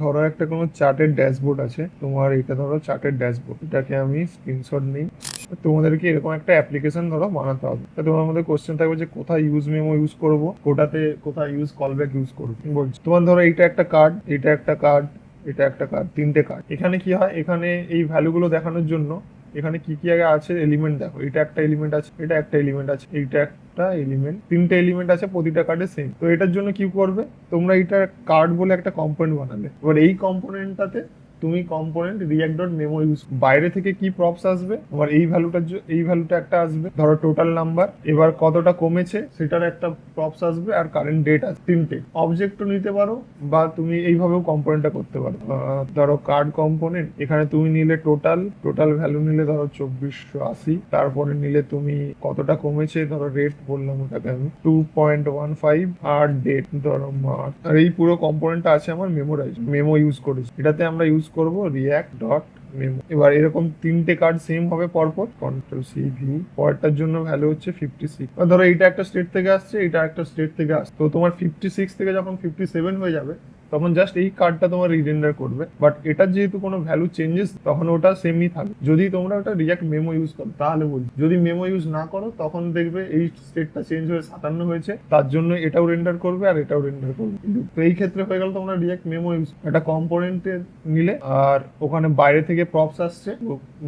ধরো একটা কোনো চার্টের ড্যাশবোর্ড আছে। তোমার এটা ধরো চার্টের ড্যাশবোর্ড এটাকে আমি স্ক্রিনশট নিই। তোমাদেরকে এরকম একটা অ্যাপ্লিকেশন ধরো বানাতে হবে। তা তোমার মধ্যে কোশ্চেন থাকবে যে কোথায় ইউজ মেমো ইউজ করব? কোটাতে কোথায় ইউজ কলব্যাক ইউজ করব? বলছি, তোমার ধরো এইটা একটা কার্ড এটা একটা কার্ড এটা একটা কার্ড তিনটে কার্ড এখানে কি হয়? এখানে এই ভ্যালুগুলো দেখানোর জন্য এখানে কি কি আগে আছে? এলিমেন্ট দেখো। এটা একটা এলিমেন্ট আছে, এটা একটা এলিমেন্ট আছে, এইটা একটা এলিমেন্ট তিনটে এলিমেন্ট আছে, প্রতিটা কার্ডে সেম তো এটার জন্য কি করবে? তোমরা এটা কার্ড বলে একটা কম্পোনেন্ট বানালে এবার এই কম্পোনেন্টটাতে তুমি component React dot memo use বাইরে থেকে কি প্রপস আসবে? তোমার এই ভ্যালুটার এই ভ্যালুটা একটা আসবে। ধরো টোটাল নাম্বার এবার কতটা কমেছে, সেটার একটা প্রপস আসবে আর কারেন্ট ডেট আছে। তিনটে। অবজেক্টও নিতে পারো বা তুমি এইভাবেও কম্পোনেন্টটা করতে পারো। ধরো কার্ড কম্পোনেন্ট এখানে তুমি নিলে টোটাল টোটাল ভ্যালু নিলে ধরো চব্বিশশো আশি, তারপরে নিলে তুমি কতটা কমেছে, ধরো রেট বললাম ওটাকে আমি টু পয়েন্ট ওয়ান ফাইভ আর ডেট ধরো মার্চ আর এই পুরো কম্পোনেন্টটা আছে আমার মেমোরাইজ মেমো ইউজ করেছি। এটাতে আমরা ইউজ করব রিয়াক্ট ডট মেমো এবার এরকম তিনটে কার্ড সেম হবে পরপর। কন্ট্রোল সি ভি পরটার জন্য ভ্যালু হচ্ছে ফিফটি সিক্স ধরো এইটা একটা স্টেট থেকে আসছে এটা একটা স্টেট থেকে আসছে। তো তোমার ফিফটি সিক্স থেকে যখন ফিফটি সেভেন হয়ে যাবে তখন জাস্ট এই কার্ডটা তোমার রিজেন্ডার করবে। বাট এটার যেহেতু কোনো ভ্যালু চেঞ্জেস তখন ওটা সেমই থাকবে। যদি তোমরা ওটা রিয়াক্ট মেমো ইউজ করো, তাহলে বলি, যদি মেমো ইউজ না করো, তখন দেখবে এই স্টেটটা চেঞ্জ হয়ে সাতান্ন হয়েছে। তার জন্য এটাও রেন্ডার করবে আর এটাও রেন্ডার করবে। কিন্তু তো এই ক্ষেত্রে হয়ে গেল তোমরা রিয়াক্ট মেমো ইউজ একটা কম্পোনেন্টে নিলে, আর ওখানে বাইরে থেকে প্রপস আসছে।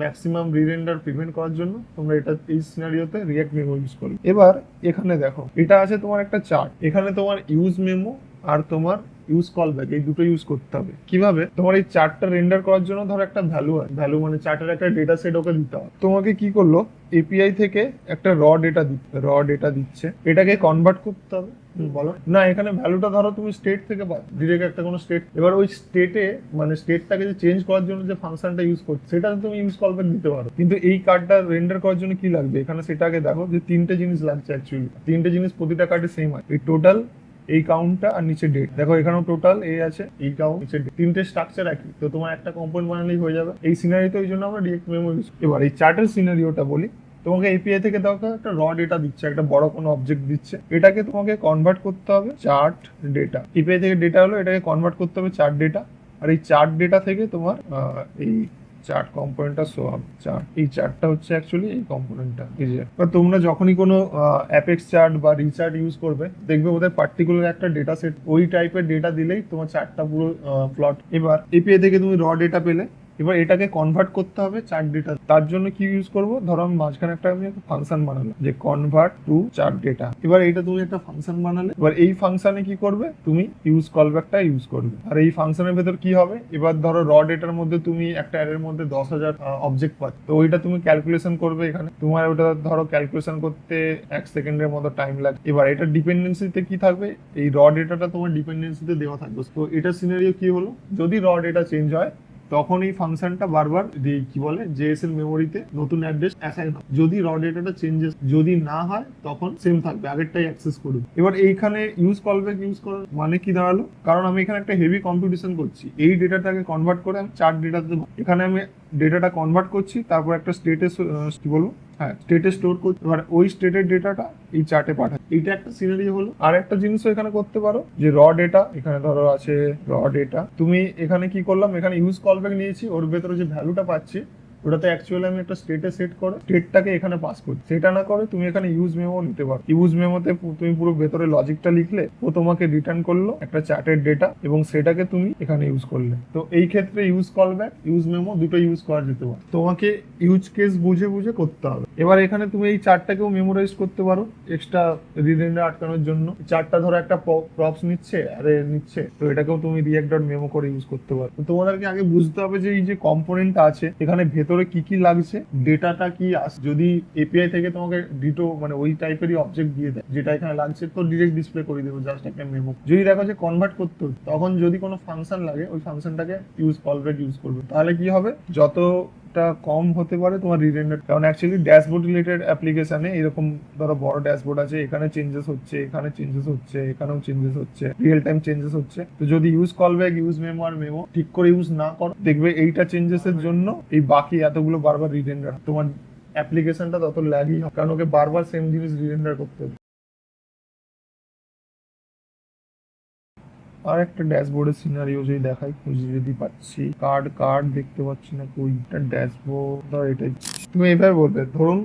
ম্যাক্সিমাম রিরেন্ডার প্রিভেন্ট করার জন্য তোমরা এটা এই সিনারিওতে রিয়াক্ট মেমো ইউজ করবে। এবার এখানে দেখো, এটা আছে তোমার একটা চার্ট এখানে তোমার ইউজ মেমো আর তোমার ইউজ কল ব্যাক এই দুটো ইউজ করতে হবে। কীভাবে? তোমার এই চার্টটা রেন্ডার করার জন্য ধর একটা ভ্যালু হয় ভ্যালু মানে চার্টের একটা ডেটা সেট ওকে দিতে হবে। তোমাকে কি করল? এপিআই থেকে একটা র ডেটা দিচ্ছে র ডেটা দিচ্ছে। এটাকে কনভার্ট করতে হবে। বলো। না, এখানে ভ্যালুটা ধরো তুমি স্টেট থেকে ডিরেক্ট একটা কোনো স্টেট এবার ওই স্টেটে মানে স্টেটটাকে যে চেঞ্জ করার জন্য যে ফাংশনটা ইউজ করছ, সেটা তুমি ইউজ কলব্যাক দিতে পারো। কিন্তু এই কার্ডটা রেন্ডার করার জন্য কি লাগবে? এখানে সেটাকে দেখো যে তিনটে জিনিস লাগছে অ্যাকচুয়ালি তিনটে জিনিস প্রতিটা কার্ডে সেম আছে। এই টোটাল এই কাউন্টটা আর নিচে ডেট দেখো, এখানেও টোটাল এ আছে, এই কাউন্ট নিচে date। তিনটে স্ট্রাকচার একই, তো তোমার একটা কম্পোনেন্ট বানালেই হয়ে যাবে। এই সিনারিতে ওই জন্য আমরা ডিরেক্ট মেমো ইউজ এবার এই চার্টের সিনারিওটা বলি, তোমাকে এপিআই থেকে দেখো একটা র ডেটা দিচ্ছে, একটা বড় কোনো অবজেক্ট দিচ্ছে। এটাকে তোমাকে কনভার্ট করতে হবে চার্ট ডেটা এপিআই থেকে ডেটা হলো এটাকে কনভার্ট করতে হবে চার্ট ডেটা আর এই চার্ট ডেটা থেকে তোমার এই চার্ট কম্পোনেন্টটা শো আপ চার্ট এই চার্টটা হচ্ছে অ্যাকচুয়ালি এই কম্পোনেন্টটা এই যে। এবার তোমরা যখনই কোনো অ্যাপেক্স চার্ট বা রিচার্ট ইউজ করবে, দেখবে ওদের পার্টিকুলার একটা ডেটা সেট ওই টাইপের ডেটা দিলেই তোমার চারটা পুরো প্লট এবার এপিআই থেকে তুমি র ডেটা পেলে এবার এটাকে কনভার্ট করতে হবে চার্ট ডেটা তার জন্য কি ইউজ করব? ধরো আমি মাঝখানে একটা আমি একটা ফাংশন বানালাম যে কনভার্ট টু চার্ট ডেটা এবার এটা তুমি একটা ফাংশন বানালে, এবার এই ফাংশনে কি করবে? তুমি ইউজ কল কলব্যাকটা ইউজ করবে। আর এই ফাংশনের ভেতর কি হবে? এবার ধরো র ডেটার মধ্যে তুমি একটা অ্যারের মধ্যে দশ হাজার অবজেক্ট পাচ্ছ। তো ওইটা তুমি ক্যালকুলেশন করবে এখানে। তোমার ওটা ধরো ক্যালকুলেশন করতে এক সেকেন্ডের মতো টাইম লাগবে এবার এটা ডিপেন্ডেন্সিতে কি থাকবে? এই র ডেটাটা তোমার ডিপেন্ডেন্সিতে দেওয়া থাকবে। তো এটা সিনারিও কি হলো? যদি র ডেটা চেঞ্জ হয় তখন এই ফাংশনটা বারবার কি বলে জেএসএল মেমোরিতে নতুন অ্যাড্রেস অ্যাসাইন হয়। যদি র ডেটাটা চেঞ্জেস যদি না হয়, তখন সেম থাকবে, আগেরটাই অ্যাক্সেস করবে এবার এইখানে ইউজ কলব্যাক ইউজ করার মানে কি দাঁড়াল? কারণ আমি এখানে একটা হেভি কম্পিটিশন করছি। এই ডেটাটাকে কনভার্ট করে আমি চার ডেটাতে এখানে আমি ডেটাটা কনভার্ট করছি, তারপর একটা স্টেটাস কি বলব? হ্যাঁ স্টেটে স্টোর করছি। এবার ওই স্টেটের ডেটাটা এই চার্টে পাঠায় এইটা একটা সিনারি হলো। আর একটা জিনিসও এখানে করতে পারো, যে র ডেটা এখানে ধরো আছে র ডেটা তুমি এখানে কি করলাম? এখানে ইউজ কলব্যাক নিয়েছি, ওর ভেতরে যে ভ্যালুটা পাচ্ছি ওটাতে অ্যাকচুয়ালি আমি একটা স্টেটে সেট করে স্টেটটাকে এখানে পাস করি সেটা না করে তুমি এখানে ইউজ মেমো নিতে পারো। ইউজ মেমোতে তুমি পুরো ভেতরে লজিকটা লিখলে, ও তোমাকে রিটার্ন করল একটা চার্টের ডেটা এবং সেটাকে তুমি এখানে ইউজ করলে। তো এই ক্ষেত্রে use callback use memo দুটো ইউজ করা যেতে পারে। তোমাকে ইউজ কেস বুঝে বুঝে করতে হবে। এবার এখানে তুমি এই চার্টটাকেও মেমোরাইজ করতে পারো এক্সট্রা রিডেন্ডার আটকানোর জন্য। চার্টটা ধরো একটা প্রপস নিচ্ছে আরে নিচ্ছে, তো এটাকেও তুমি রিয়াক্ট ডট মেমো করে ইউজ করতে পারো। তোমাদেরকে আগে বুঝতে হবে যে এই যে কম্পোনেন্টটা আছে, এখানে ভেতরে কি কি লাগছে? ডেটাটা কি আস যদি এপিআই থেকে তোমাকে ডিটো মানে ওই টাইপেরই অবজেক্ট দিয়ে দেয়, যেটা এখানে লাগছে, তো ডিরেক্ট ডিসপ্লে করে দেবো জাস্ট একটা মেমো যদি দেখো যে কনভার্ট করতে তখন যদি কোনো ফাংশন লাগে, ওই ফাংশনটাকে ইউজ অলরেডি ইউজ করবে। তাহলে কি হবে? যত টা কম হতে পারে তোমার রিরেন্ডার কারণ অ্যাকচুয়ালি ড্যাশবোর্ড রিলেটেড অ্যাপ্লিকেশনে এরকম ধরো বড় ড্যাশবোর্ড আছে, এখানে চেঞ্জেস হচ্ছে, এখানে চেঞ্জেস হচ্ছে, এখানেও চেঞ্জেস হচ্ছে রিয়েল টাইম চেঞ্জেস হচ্ছে। তো যদি use callback use memo আর মেমো ঠিক করে ইউজ না করো, দেখবে এইটা চেঞ্জেস এর জন্য এই বাকি এতগুলো বারবার রিরেন্ডার তোমার অ্যাপ্লিকেশনটা তত ল্যাগই কারণ ওকে বারবার সেম জিনিস রিরেন্ডার করতে হবে। আর একটা ড্যাশবোর্ডের সিনারিও যদি দেখাই, খুঁজে যদি পাচ্ছি কার্ড কার্ড দেখতে পাচ্ছি না কই ড্যাশবোর্ড এটাই। তুমি এবার বলবে, ধরুন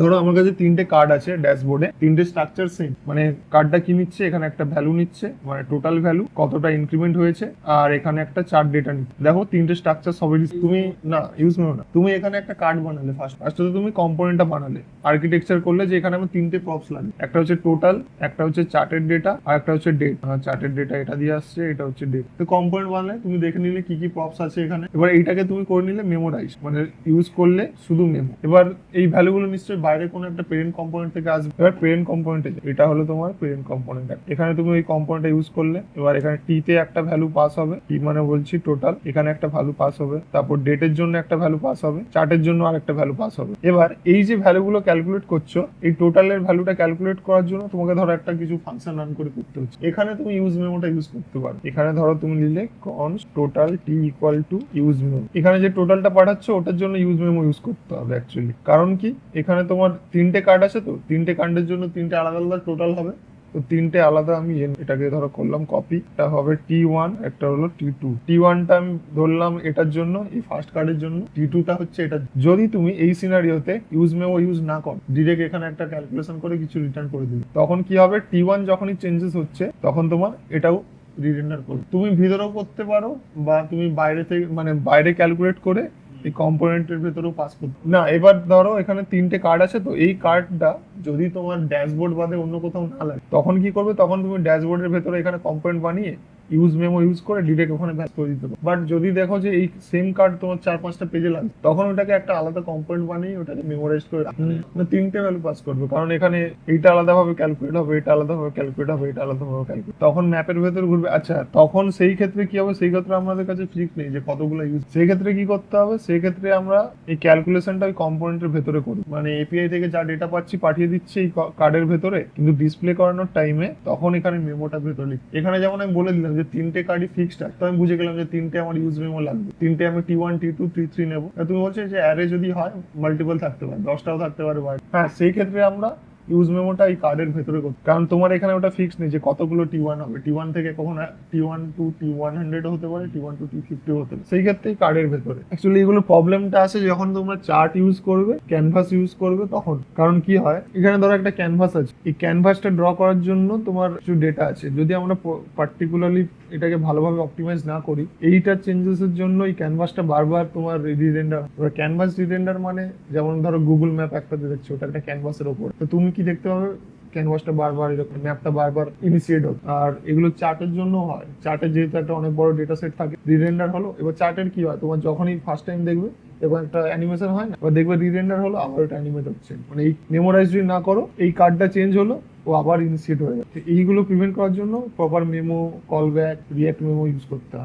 ধরো আমার কাছে তিনটে কার্ড আছে ড্যাশবোর্ডে তিনটে স্ট্রাকচার সেম মানে কার্ডটা কি নিচ্ছে? এখানে একটা ভ্যালু নিচ্ছে। মানে টোটাল ভ্যালু কতটা ইনক্রিমেন্ট হয়েছে? আর এখানে একটা চার্ট ডেটা নিচ্ছে। দেখো, তিনটে স্ট্রাকচার সবই তুমি না ইউজ করো না। তুমি এখানে একটা কার্ড বানালে ফার্স্ট ফার্স্ট তো তুমি কম্পোনেন্টটা বানালে। আর্কিটেকচার করলে যে এখানে আমার তিনটে প্রপস লাগে। একটা হচ্ছে টোটাল একটা হচ্ছে চার্টের ডেটা আর একটা হচ্ছে ডেট চার্টের ডেটা এটা দিয়ে আসছে, এটা হচ্ছে ডেট তো কম্পোনেন্ট বানালে তুমি দেখে নিলে কি কি প্রপস আছে এখানে। এবার এইটাকে তুমি করে নিলে মেমোরাইজ মানে ইউজ করলে শুধু মেমো এবার এই ভ্যালুগুলো নিশ্চয়ই বাইরে কোনো একটা পেরেন্ট কম্পোনেন্ট থেকে আসবে। এবার পেরেন্ট কম্পোনেন্টে এটা হলো তোমার পেরেন্ট কম্পোনেন্ট এখানে তুমি ওই কম্পোনেন্টটা ইউজ করলে, এবার এখানে টি তে একটা ভ্যালু পাস হবে। টি মানে বলছি টোটাল এখানে একটা ভ্যালু পাস হবে। তারপর ডেটের জন্য একটা ভ্যালু পাস হবে। চার্টের জন্য আর একটা ভ্যালু পাস হবে। এবার এই যে ভ্যালুগুলো ক্যালকুলেট করছ, এই টোটালের ভ্যালুটা ক্যালকুলেট করার জন্য তোমাকে ধরো একটা কিছু ফাংশন রান করে করতে হচ্ছে। এখানে তুমি ইউজ মেমোটা ইউজ করতে পারো। এখানে ধরো তুমি নিলে const total T equal to use memo এখানে যে টোটালটা পাঠাচ্ছ, ওটার জন্য ইউজ মেমো ইউজ করতে হবে অ্যাকচুয়ালি কারণ কি? এখানে তোমার তিনটে কার্ড আছে তো? তিনটে কার্ডের জন্য তিনটে আলাদা আলাদা টোটাল হবে। তো তিনটে আলাদা আমি এটাকে ধরো করলাম কপি এটা হবে টি ওয়ান একটা হলো টি টু টি ওয়ানটা আমি ধরলাম এটার জন্য, এই ফার্স্ট কার্ডের জন্য। টি টুটা হচ্ছে এটা। যদি তুমি এই সিনারিওতে ইউজ মেমো ইউজ না করো ডিরেক্ট এখানে একটা ক্যালকুলেশন করে কিছু রিটার্ন করে দিবে। তখন কি হবে? টি ওয়ান যখনই চেঞ্জেস হচ্ছে, তখন তোমার এটাও রিরেন্ডার করবে। তুমি ভিতরেও করতে পারো বা তুমি বাইরে থেকে মানে বাইরে ক্যালকুলেট করে এই কম্পোনেন্টের ভেতরেও পাস করতে না, এবার ধরো এখানে তিনটে কার্ড আছে, তো এই কার্ডটা যদি তোমার ড্যাশবোর্ড বাদে অন্য কোথাও না লাগে, তখন কি করবে? তখন তুমি ড্যাশবোর্ডের ভেতরে এখানে কম্পোনেন্ট বানিয়ে ইউজ মেমো ইউজ করে ডিরেক্ট ওখানে ব্যাস করে দিতে পারো। বাট যদি দেখো যে এই সেম কার্ড তোমার চার পাঁচটা পেজে লাগে তখন ওটাকে একটা আলাদা কম্পোনেন্ট বানিয়ে ওটাকে মেমোরাইজ করে রাখবে। না তিনটে ভ্যালু পাস করবে। কারণ এখানে এইটা আলাদাভাবে ক্যালকুলেট হবে এটা আলাদাভাবে ক্যালকুলেট হবে এটা আলাদাভাবে ক্যালকুলেট তখন ম্যাপের ভেতর ঘুরবে। আচ্ছা তখন সেই ক্ষেত্রে কি হবে? সেই ক্ষেত্রে আমাদের কাছে ফিক্স নেই যে কতগুলো ইউজ সেই ক্ষেত্রে কি করতে হবে? সেই ক্ষেত্রে আমরা এই ক্যালকুলেশনটা ওই কম্পোনেন্টের ভেতরে করি। মানে এপিআই থেকে যা ডেটা পাচ্ছি পাঠিয়ে দিচ্ছি এই কার্ডের ভেতরে। কিন্তু ডিসপ্লে করানোর টাইমে তখন এখানে মেমোটা ভেতরে এখানে যেমন আমি বলে দিলাম যে তিনটে কার্ডই ফিক্সড আছে, তো আমি বুঝে গেলাম যে তিনটে আমার ইউজ মেমো লাগবে। তিনটে আমি T one T two T three নেব। তুমি বলছো যে অ্যারে যদি হয় মাল্টিপল থাকতে পারে, দশটাও থাকতে পারে হ্যাঁ সেই ক্ষেত্রে আমরা ইউজ মেমোটা এই কার্ডের ভেতরে করতে কারণ তোমার এখানে ওটা ফিক্স নেই যে কতগুলো টি ওয়ান হবে। টি ওয়ান থেকে কখন T one two T one hundred হতে পারে T one two T fifty হতে পারে। সেই ক্ষেত্রে কার্ডের ভেতরে। অ্যাকচুয়ালি এগুলো প্রবলেমটা আসে যখন তোমরা চার্ট ইউজ করবে ক্যানভাস ইউজ করবে তখন। কারণ কি হয়? এখানে ধরো একটা ক্যানভাস আছে। এই ক্যানভাসটা ড্র করার জন্য তোমার কিছু ডেটা আছে। যদি আমরা পার্টিকুলারলি এটাকে ভালোভাবে অপটিমাইজ না করি এইটার চেঞ্জেস এর জন্য এই ক্যানভাসটা বারবার তোমার রিরেন্ডার ক্যানভাস রিরেন্ডার মানে যেমন ধরো গুগল ম্যাপ একটা দেখছ, ওটা একটা ক্যানভাসের ওপর। তো তুমি কি দেখতে পাবে? ক্যানভাসটা বারবার এরকম ম্যাপটা বারবার ইনিশিয়েট হবে। আর এগুলো চার্টের জন্য হয়। চার্টের যেহেতু একটা অনেক বড় ডেটা সেট থাকে রিরেন্ডার হলো, এবার চার্টের কি হয়? তোমার যখনই ফার্স্ট টাইম দেখবে এবং একটা অ্যানিমেশন হয় না, এবার দেখবে রিরেন্ডার হলো, আবার ওটা অ্যানিমেট হচ্ছে মানে এই মেমোরাইজ যদি না করো, এই কার্ডটা চেঞ্জ হলো, ও আবার ইনিশিয়েট হয়ে যাচ্ছে এইগুলো প্রিভেন্ট করার জন্য proper memo callback React memo use করতে হয়।